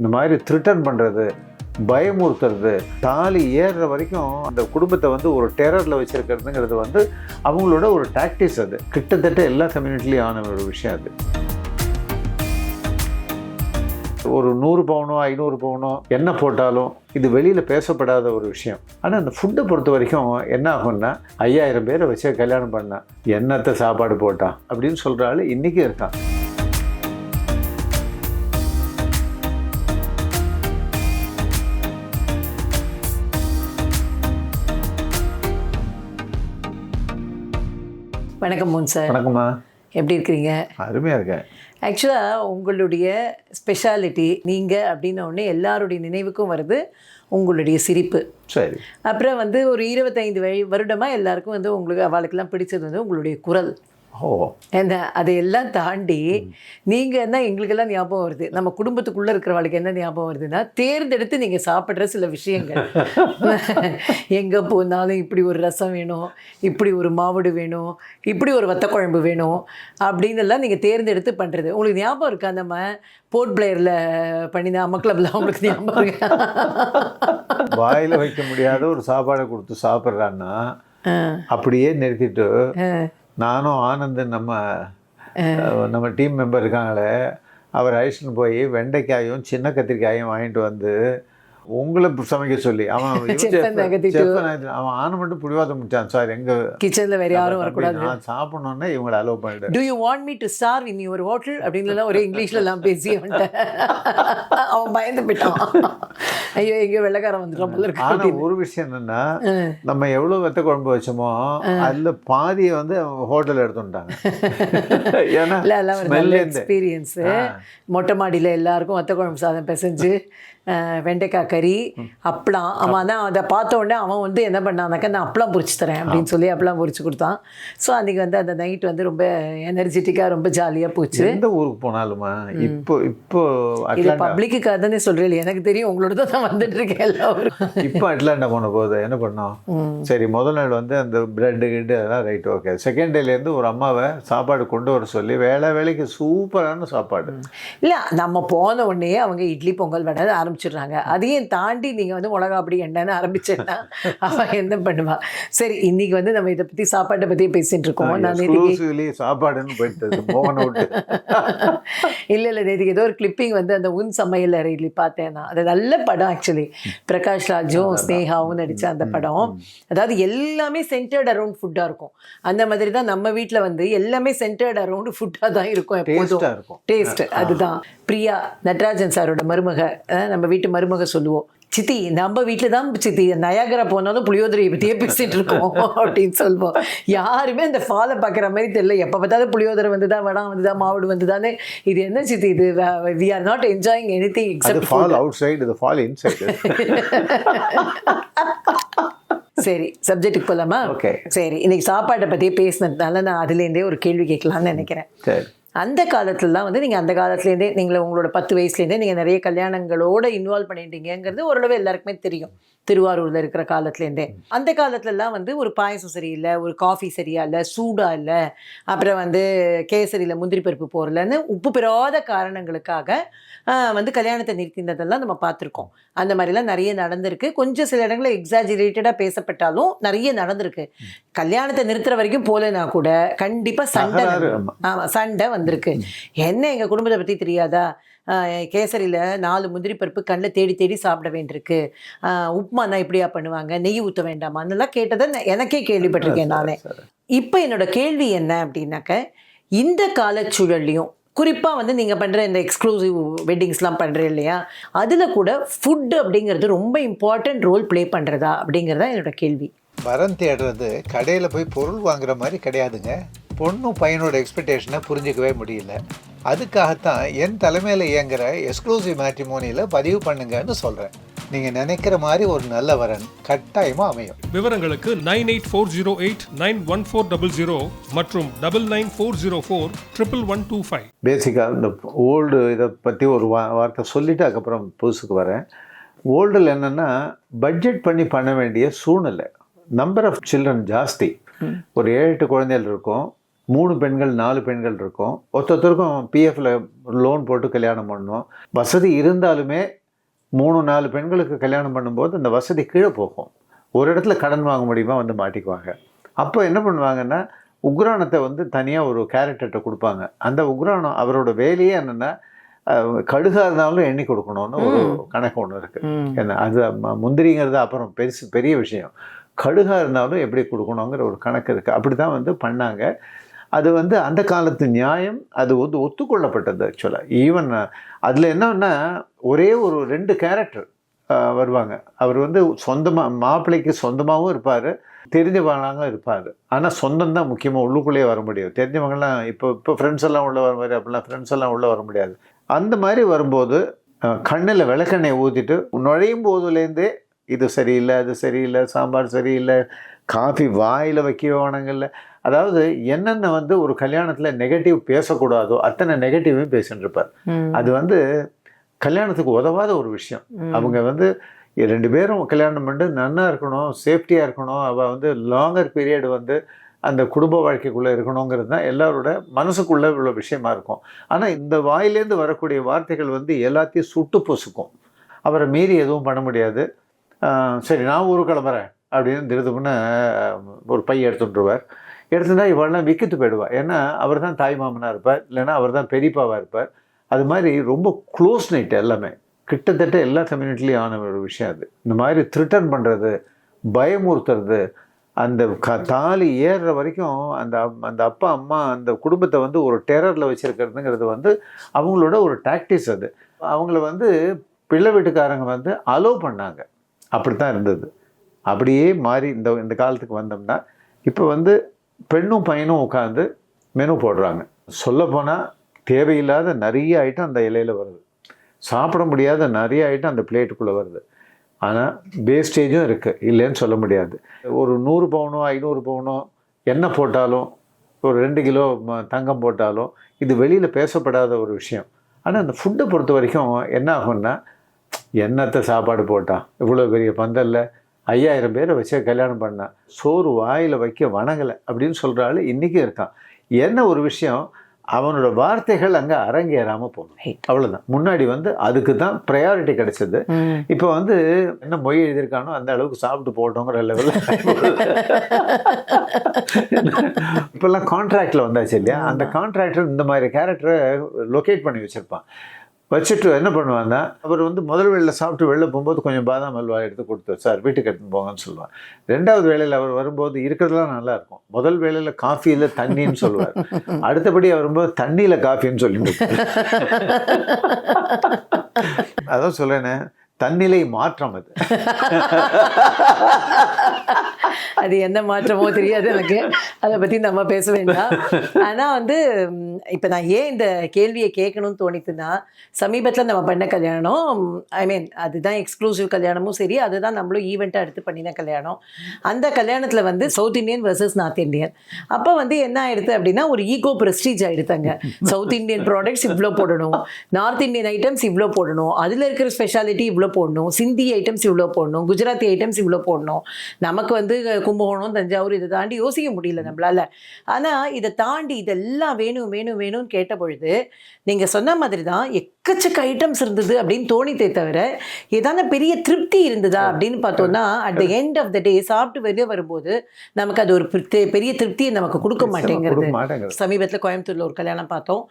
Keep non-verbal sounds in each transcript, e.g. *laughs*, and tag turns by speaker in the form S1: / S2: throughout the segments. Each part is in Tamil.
S1: இந்த மாதிரி த்ரிட்டன் பண்ணுறது பயமுறுத்துறது தாலி ஏறுற வரைக்கும் அந்த குடும்பத்தை வந்து ஒரு டெரரில் வச்சுருக்கிறதுங்கிறது வந்து அவங்களோட ஒரு டாக்டிஸ் அது. கிட்டத்தட்ட எல்லா கம்யூனிட்டிலையும் ஆன ஒரு விஷயம் அது. ஒரு நூறு பவுனோ ஐநூறு பவுனோ என்ன போட்டாலும் இது வெளியில் பேசப்படாத ஒரு விஷயம். ஆனால் அந்த ஃபுட்டை பொறுத்த வரைக்கும் என்ன ஆகும்னா ஐயாயிரம் பேரை வச்சு கல்யாணம் பண்ணான் என்னத்தை சாப்பாடு போட்டான் அப்படின்னு சொல்கிறாள் இன்றைக்கும் இருக்கான்.
S2: வணக்கம் மோன் சார்.
S1: வணக்கம்மா.
S2: எப்படி இருக்கிறீங்க?
S1: அருமையாக இருக்கேன்.
S2: ஆக்சுவலாக உங்களுடைய ஸ்பெஷாலிட்டி நீங்கள் அப்படின்ன உடனே எல்லாருடைய நினைவுக்கும் வருது உங்களுடைய சிரிப்பு.
S1: சரி.
S2: அப்புறம் வந்து ஒரு இருபத்தைந்து வருடமாக எல்லாருக்கும் வந்து உங்களுக்கு அவளுக்கெல்லாம் பிடிச்சது வந்து உங்களுடைய குரல்.
S1: ஓ.
S2: என்ன அதையெல்லாம் தாண்டி நீங்கள் என்ன எங்களுக்கெல்லாம் ஞாபகம் வருது. நம்ம குடும்பத்துக்குள்ளே இருக்கிறவளுக்கு என்ன ஞாபகம் வருதுன்னா தேர்ந்தெடுத்து நீங்கள் சாப்பிட்ற சில விஷயங்கள். *laughs* எங்கே போனாலும் இப்படி ஒரு ரசம் வேணும் இப்படி ஒரு மாவடு வேணும் இப்படி ஒரு வத்த குழம்பு வேணும் அப்படின்னு எல்லாம் நீங்கள் தேர்ந்தெடுத்து பண்ணுறது உங்களுக்கு ஞாபகம் இருக்கா? நம்ம போர்ட் பிளேயரில் பண்ணின அம்மா கிளப்ல உங்களுக்கு ஞாபகம் இருக்கா? *laughs*
S1: வாயில் வைக்க முடியாத ஒரு சாப்பாடை கொடுத்து சாப்பிட்றான்னா அப்படியே நிறுத்திட்டு. நானும் ஆனந்தன் நம்ம நம்ம டீம் மெம்பர் இருக்காங்களே அவர் அழைச்சிட்டு போய் வெண்டைக்காயும் சின்ன கத்திரிக்காயும் வாங்கிட்டு வந்து உங்களை சமைக்க சொல்லி அவன் *laughs* அவன் ஆன மட்டும் பிடிவாதம் முடிச்சான் சார் எங்க
S2: கிச்சனில் வேறு யாரும் வரக்கூடாது.
S1: நான் சாப்பிடணுன்னா இவங்களை அலோவ் பண்ணிட்டு
S2: do you want me to star in your hotel அப்படின்னு ஒரே இங்கிலீஷ்ல எல்லாம் பேசி வந்துட்டேன். பயந்து போயிட்டான் *laughs* ஐயோ எங்கேயோ வெள்ளைக்காரன் வந்துட்டான் போல இருக்கு.
S1: ஒரு விஷயம் என்னன்னா நம்ம எவ்வளவு வெத்த குழம்பு வச்சோமோ அதுல பாதியை வந்து ஹோட்டல் எடுத்துட்டாங்க. *laughs* ஏன்னா.
S2: எக்ஸ்பீரியன்ஸு. மொட்டை மாடியில் எல்லாருக்கும் வத்த குழம்பு சாதம் பிசைஞ்சு வெண்டைக்காய் கறி அப்பளம். அவன் தான் அதை பார்த்த உடனே அவன் வந்து என்ன பண்ணானாக்கா நான் அப்பளம் பொரிச்சு தரேன் அப்படின்னு சொல்லி அப்பளம் பொரிச்சு கொடுத்தான். ஸோ அன்றைக்கி வந்து அந்த நைட் வந்து ரொம்ப எனர்ஜெட்டிக்காக ரொம்ப ஜாலியாக போச்சு.
S1: எந்த ஊருக்கு போனாலுமா? இப்போ இப்போ
S2: இது பப்ளிக்குக்காக தானே சொல்கிறேன் எனக்கு தெரியும் உங்களோட தான் நான் வந்துட்டு இருக்கேன் எல்லாரும்
S1: இப்போ அட்லாண்டா போன போது என்ன பண்ணோம்? சரி முதல் நாள் வந்து அந்த பிரெட்டு கிட்டு அதெல்லாம் ரைட் ஓகே செகண்ட் டேலேருந்து ஒரு அம்மாவை சாப்பாடு கொண்டு வர சொல்லி வேலை வேலைக்கு சூப்பரான சாப்பாடு.
S2: இல்லை நம்ம போன உடனே அவங்க இட்லி பொங்கல் வடை ஆரம்பிச்சிடுறாங்க. அதையும் தாண்டி நீங்கள் வந்து மிளகா அப்படி எண்ணெய்னு ஆரம்பிச்சேன்னா அவன் என்ன பண்ணுவா? சரி இன்னைக்கு வந்து நம்ம இதை பற்றி சாப்பாட்டை பற்றி பேசிட்டு இருக்கோம். நான்
S1: சாப்பாடுன்னு போயிட்டு
S2: இல்லை இல்லை நேற்றுக்கு ஏதோ ஒரு கிளிப்பிங் வந்து அந்த உன் சமையல் அறையில் பார்த்தேன் நான் அது நல்ல படம் ஆக்சுவலி பிரகாஷ் ராஜும் ஸ்னேகாவும் நடித்த அந்த படம். அதாவது எல்லாமே சென்டர்ட் அரௌண்ட் ஃபுட்டாக இருக்கும். அந்த மாதிரி தான் நம்ம வீட்டில் வந்து எல்லாமே சென்டர்ட் அரௌண்ட் ஃபுட்டாக தான் இருக்கும் எப்போதும். டேஸ்ட் அதுதான். பிரியா நடராஜன் சாரோட மருமக அஹ் நம்ம வீட்டு மருமக சொல்லுவோம் சித்தி நம்ம வீட்டில் தான் சித்தி நயாகரா போனாலும் புளியோதரையை பற்றியே பேசிட்டு இருக்கோம் அப்படின்னு சொல்லுவோம். யாருமே அந்த ஃபாலை பார்க்குற மாதிரி தெரியல. எப்போ பார்த்தாலும் புளியோதரை வந்துதா வடம் வந்துதா மாவுடு வந்துதானே இது என்ன சித்தி இது we are not enjoying anything except
S1: fall outside இது ஃபால் இன்சைடு
S2: சரி சப்ஜெக்ட்டுக்கு போகலாமா
S1: ஓகே
S2: சரி இன்னைக்கு சாப்பாட்டை பற்றியே பேசினதுனால நான் அதுலேருந்தே ஒரு கேள்வி கேட்கலாம்னு நினைக்கிறேன்.
S1: சரி.
S2: அந்த காலத்துலலாம் வந்து நீங்கள் அந்த காலத்துலேருந்தே நீங்கள் உங்களோட பத்து வயசுலேருந்தே நீங்கள் நிறைய கல்யாணங்களோட இன்வால்வ் பண்ணிட்டீங்கிறது ஓரளவு எல்லாருக்குமே தெரியும். திருவாரூரில் இருக்கிற காலத்துலேருந்தே. அந்த காலத்துலலாம் வந்து ஒரு பாயசம் சரியில்லை ஒரு காஃபி சரியா இல்லை சூடா இல்லை அப்புறம் வந்து கேசரியில் முந்திரி பருப்பு போடலன்னு உப்பு பெறாத காரணங்களுக்காக வந்து கல்யாணத்தை நிறுத்தினதெல்லாம் நம்ம பார்த்துருக்கோம். அந்த மாதிரிலாம் நிறைய நடந்திருக்கு. கொஞ்சம் சில இடங்களில் எக்ஸாஜிரேட்டடாக பேசப்பட்டாலும் நிறைய நடந்திருக்கு. கல்யாணத்தை நிறுத்துற வரைக்கும் போகலைன்னா கூட கண்டிப்பாக சண்டை
S1: தகராறு,
S2: நடக்கும். ஆமா. சண்டை வந்திருக்கு. என்ன எங்கள் குடும்பத்தை பற்றி தெரியாதா? கேசரியில் நாலு முந்திரி பருப்பு கண்ணில் தேடி தேடி சாப்பிட வேண்டியிருக்கு. உப்புமானா இப்படியா பண்ணுவாங்க? நெய் ஊற்ற வேண்டாமான்னுலாம் கேட்டதை நான் எனக்கே கேள்விப்பட்டிருக்கேன் நானே. இப்போ என்னோட கேள்வி என்ன அப்படின்னாக்க இந்த காலச்சூழல்லையும் குறிப்பாக வந்து நீங்கள் பண்ணுற இந்த எக்ஸ்க்ளூசிவ் வெட்டிங்ஸ்லாம் பண்ணுறேன் இல்லையா? அதில் கூட ஃபுட் அப்படிங்கிறது ரொம்ப இம்பார்ட்டன்ட் ரோல் ப்ளே பண்ணுறதா அப்படிங்கிறதா என்னோட கேள்வி.
S3: வரம் தேடுறது கடையில் போய் பொருள் வாங்குற மாதிரி கிடையாதுங்க. பொண்ணும் பையனோட எக்ஸ்பெக்டேஷனை புரிஞ்சிக்கவே முடியல. அதுக்காகத்தான் என் தலைமையில் இயங்குற எக்ஸ்க்ளூசிவ் மேட்ரிமோனியில் பதிவு பண்ணுங்கன்னு சொல்கிறேன் நீங்கள் நினைக்கிற மாதிரி ஒரு நல்ல வரன் கட்டாயமாக அமையும்.
S4: விவரங்களுக்கு nine eight four zero eight nine one four double zero மற்றும் double nine four zero four triple one two five.
S1: பேசிக்காக இந்த ஓல்டு இதை பற்றி ஒரு வா வார்த்தை சொல்லிவிட்டு அதுக்கப்புறம் புதுசுக்கு வரேன். ஓல்டில் என்னென்னா பட்ஜெட் பண்ணி பண்ண வேண்டிய சூழ்நிலை. நம்பர் ஆஃப் சில்ட்ரன் ஜாஸ்தி. ஒரு ஏழு எட்டு குழந்தைகள் இருக்கும். மூணு பெண்கள் நாலு பெண்கள் இருக்கும். ஒருத்தருக்கும் பிஎஃப்ல லோன் போட்டு கல்யாணம் பண்ணணும் வசதி இருந்தாலுமே மூணு நாலு பெண்களுக்கு கல்யாணம் பண்ணும்போது அந்த வசதி கீழே போகும். ஒரு இடத்துல கடன் வாங்க முடியுமா வந்து மாட்டிக்குவாங்க. அப்போ என்ன பண்ணுவாங்கன்னா உக்ரானத்தை வந்து தனியாக ஒரு கேரக்டர்கிட்ட கொடுப்பாங்க. அந்த உக்ரானம் அவரோட வேலையே என்னென்னா கடுகா இருந்தாலும் எண்ணி கொடுக்கணும்னு ஒரு கணக்கு ஒன்று இருக்குது. என்ன அது முந்திரிங்கிறது அப்புறம் பெருசு பெரிய விஷயம். கடுகா இருந்தாலும் எப்படி கொடுக்கணுங்கிற ஒரு கணக்கு இருக்குது அப்படி தான் வந்து பண்ணாங்க. அது வந்து அந்த காலத்து நியாயம் அது வந்து ஒத்துக்கொள்ளப்பட்டது ஆக்சுவலாக ஈவன் அதில் என்னன்னா ஒரே ஒரு ரெண்டு கேரக்டர் வருவாங்க. அவர் வந்து சொந்தமாக மாப்பிள்ளைக்கு சொந்தமாகவும் இருப்பார் தெரிஞ்சவங்களாக இருப்பார். ஆனால் சொந்தம் தான் முக்கியமாக உள்ளுக்குள்ளேயே வர முடியும். தெரிஞ்சவங்கலாம் இப்போ இப்போ ஃப்ரெண்ட்ஸ் எல்லாம் உள்ளே வர மாதிரி அப்படிலாம் ஃப்ரெண்ட்ஸ் எல்லாம் உள்ளே வர முடியாது. அந்த மாதிரி வரும்போது கண்ணில் விளக்கெண்ணெய் ஊற்றிட்டு நுழையும் போதுலேருந்தே இது சரியில்லை அது சரியில்லை சாம்பார் சரியில்லை காஃபி வாயில் வைக்க வேணாங்கல்ல அதாவது என்னென்ன வந்து ஒரு கல்யாணத்தில் நெகட்டிவ் பேசக்கூடாதோ அத்தனை நெகட்டிவும் பேசிட்டு இருப்பார். அது வந்து கல்யாணத்துக்கு உதவாத ஒரு விஷயம். அவங்க வந்து ரெண்டு பேரும் கல்யாணம் பண்ணிட்டு நன்னா இருக்கணும் சேஃப்டியாக இருக்கணும் அவள் வந்து லாங்கர் பீரியட் வந்து அந்த குடும்ப வாழ்க்கைக்குள்ளே இருக்கணுங்கிறது தான் எல்லாரோட மனசுக்குள்ளே உள்ள விஷயமா இருக்கும். ஆனால் இந்த வாயிலேருந்து வரக்கூடிய வார்த்தைகள் வந்து எல்லாத்தையும் சுட்டு பொசுக்கும். அவரை மீறி எதுவும் பண்ண முடியாது. சரி நான் ஊருக்கு கிளம்புறேன் அப்படின்னு திருதுமுன்னு ஒரு பை எடுத்துட்டுருவார். எடுத்துட்டா இவெல்லாம் விக்கித்து போயிடுவா. ஏன்னா அவர் தான் தாய் மாமனாக இருப்பார் இல்லைன்னா அவர் தான் பெரியப்பாவாக இருப்பார். அது மாதிரி ரொம்ப க்ளோஸ் நைட் எல்லாமே. கிட்டத்தட்ட எல்லா கம்யூனிட்டிலையும் ஆன ஒரு விஷயம் அது. இந்த மாதிரி த்ரிட்டன் பண்ணுறது பயமுறுத்துறது அந்த க தாலி ஏறுற வரைக்கும் அந்த அந்த அப்பா அம்மா அந்த குடும்பத்தை வந்து ஒரு டெரரில் வச்சுருக்கிறதுங்கிறது வந்து அவங்களோட ஒரு டாக்டிஸ் அது. அவங்கள வந்து பிள்ளை வீட்டுக்காரங்க வந்து அலோவ் பண்ணாங்க. அப்படி தான் இருந்தது. அப்படியே மாறி இந்த இந்த காலத்துக்கு வந்தோம்னா இப்போ வந்து பெண்ணும் பையனும் உட்காந்து மெனு போடுறாங்க. சொல்லப்போனால் தேவையில்லாத நிறைய ஐட்டம் அந்த இலையில் வருது. சாப்பிட முடியாத நிறைய ஐட்டம் அந்த பிளேட்டுக்குள்ளே வருது. ஆனால் வேஸ்டேஜும் இருக்குது இல்லைன்னு சொல்ல முடியாது. ஒரு நூறு பவுனோ ஐநூறு பவுனோ எண்ணெய் போட்டாலும் ஒரு ரெண்டு கிலோ ம- தங்கம் போட்டாலும் இது வெளியில் பேசப்படாத ஒரு விஷயம். ஆனால் அந்த ஃபுட்டை பொறுத்த வரைக்கும் என்ன ஆகும்னா என்னத்தை சாப்பாடு போட்டான். இவ்வளோ பெரிய பந்தல்ல. ஐயாயிரம் பேரை வச்சு கல்யாணம் பண்ணான் சோறு வாயில் வைக்க வணங்கலை அப்படின்னு சொல்கிற ஆள் இன்றைக்கும் இருக்கான். என்ன ஒரு விஷயம்? அவனோட வார்த்தைகள் அங்கே அரங்கேறாமல் போகணும். அவ்வளோதான் முன்னாடி வந்து அதுக்கு தான் ப்ரையாரிட்டி கிடைச்சது. இப்போ வந்து என்ன மொய் எழுதியிருக்கானோ அந்த அளவுக்கு சாப்பிட்டு போட்டோங்கிற லெவலில் இப்போல்லாம் கான்ட்ராக்டில் வந்தாச்சு இல்லையா? அந்த கான்ட்ராக்டர் இந்த மாதிரி கேரக்டரை லொக்கேட் பண்ணி வச்சுருப்பான். வச்சுட்டு என்ன பண்ணுவான்னா அவர் வந்து முதல் வேளையில் சாப்பிட்டு வெளில போகும்போது கொஞ்சம் பாதாம் அல்வா எடுத்து கொடுத்து சார் வீட்டுக்கு எடுத்துன்னு போங்கன்னு சொல்லுவார். ரெண்டாவது வேளையில் அவர் வரும்போது இருக்கிறதுலாம் நல்லா இருக்கும். முதல் வேளையில் காஃபியில் தண்ணின்னு சொல்லுவார். அடுத்தபடி அவர் வரும்போது தண்ணியில் காஃபின்னு சொல்லிட்டு அதான் சொல்லேனே தன்னிலை மாற்றம் அது.
S2: அது என்ன மாற்றமோ தெரியாது எனக்கு. அதை பற்றி நம்ம பேச வேண்டாம். ஆனால் வந்து இப்போ நான் ஏன் இந்த கேள்வியை கேட்கணும்னு தோணித்துன்னா சமீபத்தில் நம்ம பண்ண கல்யாணம் ஐ மீன் அதுதான் எக்ஸ்க்ளூசிவ் கல்யாணமும் சரி அதுதான் நம்மளும் ஈவெண்ட்டாக எடுத்து பண்ணின கல்யாணம். அந்த கல்யாணத்தில் வந்து South Indian versus North Indian அப்போ வந்து என்ன ஆயிடுது அப்படின்னா ஒரு ஈகோ ப்ரெஸ்டீஜ் ஆகிடுத்தாங்க சவுத் இந்தியன் ப்ராடக்ட்ஸ் இவ்வளோ போடணும். நார்த் இந்தியன் ஐட்டம்ஸ் இவ்வளோ போடணும். அதில் இருக்கிற ஸ்பெஷாலிட்டி இவ்வளோ போடணும் சிந்தி ஐட்டம்ஸ் இவ்வளோ போடணும் குஜராத்தி ஐட்டம்ஸ் இவ்வளோ போடணும். நமக்கு வந்து கும்பகோணம் தஞ்சாவூர் இதை தாண்டி யோசிக்க முடியல நம்மளால. ஆனால் இதை தாண்டி இதெல்லாம் வேணும் வேணும் வேணும்னு கேட்ட பொழுது நீங்கள் சொன்ன மாதிரி தான் எக்கச்சக்க ஐட்டம்ஸ் இருந்தது அப்படின்னு தோணித்தே தவிர ஏதான பெரிய திருப்தி இருந்ததா அப்படின்னு பார்த்தோம்னா at the end of the day சாப்பிட்டு வெளியே வரும்போது நமக்கு அது ஒரு பெரிய திருப்தியை நமக்கு கொடுக்க மாட்டேங்கிறது. சமீபத்தில் கோயம்புத்தூரில் ஒரு கல்யாணம் பார்த்தோம்.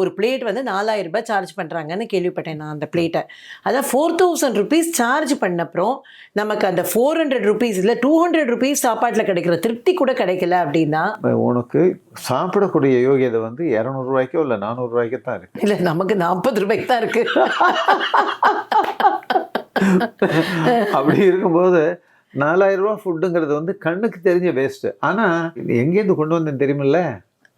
S2: ஒரு பிளேட் வந்து நாலாயிரம் ரூபாய் சார்ஜ் பண்ணுறாங்கன்னு கேள்விப்பட்டேன் நான் அந்த பிளேட்டை அதான் ஃபோர் தௌசண்ட் ருபீஸ் சார்ஜ் பண்ண அப்புறம் நமக்கு அந்த ஃபோர் ஹண்ட்ரட் ருபீஸ் இல்லை டூ ஹண்ட்ரட் ருபீஸ் சாப்பாட்டில் கிடைக்கிற திருப்தி கூட கிடைக்கல அப்படின்னா
S1: உனக்கு சாப்பிடக்கூடிய யோகியதை வந்து இரநூறுவாய்க்கோ இல்லை நானூறுரூவாய்க்கோ தான் இருக்கு.
S2: இல்லை நமக்கு நாற்பது ரூபாய்க்கு இருக்கு
S1: அப்படி இருக்கும்போது நாலாயிரம் ரூபாய் ஃபுட்டுங்கிறது வந்து கண்ணுக்கு தெரிஞ்ச வேஸ்ட்டு ஆனால் எங்கேருந்து கொண்டு வந்தேன் தெரியுமில்ல?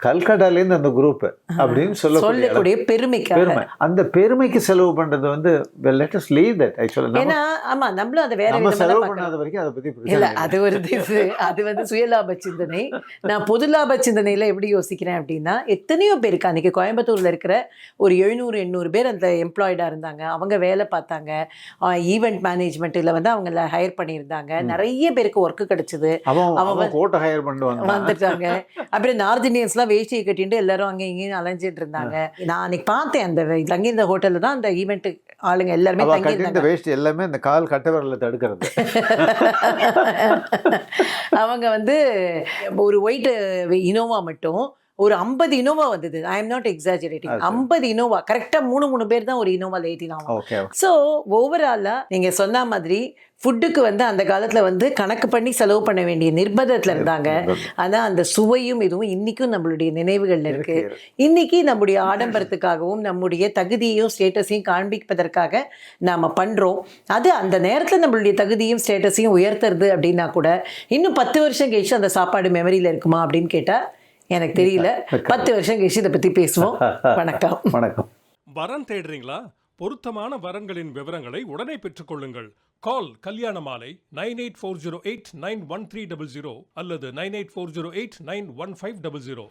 S1: கல்கட்டாலேருந்து அந்த குரூப் அப்படின்னு சொல்லக்கூடிய
S2: பெருமைக்காக.
S1: பெருமை. அந்த பெருமைக்கு செலவு பண்றது வந்து லெட் அஸ் லீவ் தட் ஆக்சுவலாக
S2: ஏன்னா ஆமா நம்மளும் அதை வேற
S1: நம்ம செலவு. பண்ணாத வரைக்கும் அதை பத்தி
S2: இல்ல. அது ஒரு இது அது வந்து சுயலாப சிந்தனை. நான் பொது லாப சிந்தனையில எப்படி யோசிக்கிறேன் அப்படின்னா எத்தனையோ பேருக்கு அன்னைக்கு கோயம்புத்தூர்ல இருக்கிற ஒரு எழுநூறு எண்ணூறு பேர் அந்த எம்ப்ளாய்டா இருந்தாங்க. அவங்க வேலை பார்த்தாங்க. ஈவெண்ட் மேனேஜ்மெண்ட்ல வந்து அவங்கள ஹையர் பண்ணியிருந்தாங்க. நிறைய பேருக்கு ஒர்க் கிடைச்சது.
S1: அவன் கோட்டை ஹையர் பண்ணுவாங்க.
S2: வந்துட்டாங்க. அப்புறம் நார்த் இந்தியன்ஸ்லாம் தான் வேஷ்டியை கட்டிட்டு எல்லாரும் அங்கே இங்கேயும் அலைஞ்சிட்டு இருந்தாங்க நான் அன்னைக்கு பார்த்தேன் அந்த தங்கியிருந்த ஹோட்டல்ல தான் அந்த ஈவெண்ட் ஆளுங்க எல்லாருமே தங்கி
S1: வேஷ்டி எல்லாமே இந்த கால் கட்ட விரல தடுக்கிறது. *laughs*
S2: அவங்க வந்து ஒரு ஒயிட் இனோவா மட்டும். ஒரு ஐம்பது இனோவா வந்தது. I am not exaggerating. ஐம்பது இனோவா. கரெக்டா மூணு மூணு பேர் தான் ஒரு இனோவால ஏற்றினாங்க ஸோ ஓவராலா நீங்க சொன்ன மாதிரி ஃபுட்டுக்கு வந்து அந்த காலத்துல வந்து கணக்கு பண்ணி செலவு பண்ண வேண்டிய நிர்பந்தத்துல இருந்தாங்க. ஆனா அந்த சுவையும் இதுவும் இன்னைக்கும் நம்மளுடைய நினைவுகள்ல இருக்கு இன்னைக்கு நம்முடைய ஆடம்பரத்துக்காகவும் நம்முடைய தகுதியையும் ஸ்டேட்டஸையும் காண்பிப்பதற்காக நாம பண்றோம். அது அந்த நேரத்துல நம்மளுடைய தகுதியும் ஸ்டேட்டஸையும் உயர்த்துறது அப்படின்னா கூட இன்னும் பத்து வருஷம் கழிச்சு அந்த சாப்பாடு மெமரியில இருக்குமா அப்படின்னு கேட்டா எனக்கு தெரியல. பத்து வருஷம் கழிச்சு இதை பத்தி பேசுவோம். *laughs* வணக்கம்.
S1: வணக்கம்.
S4: வரன் தேடுறீங்களா? பொருத்தமான வரன்களின் விவரங்களை உடனே பெற்றுக்கொள்ளுங்கள் கால் கல்யாண மாலை nine eight four zero eight nine one three double zero அல்லது nine eight four zero eight nine one five double zero.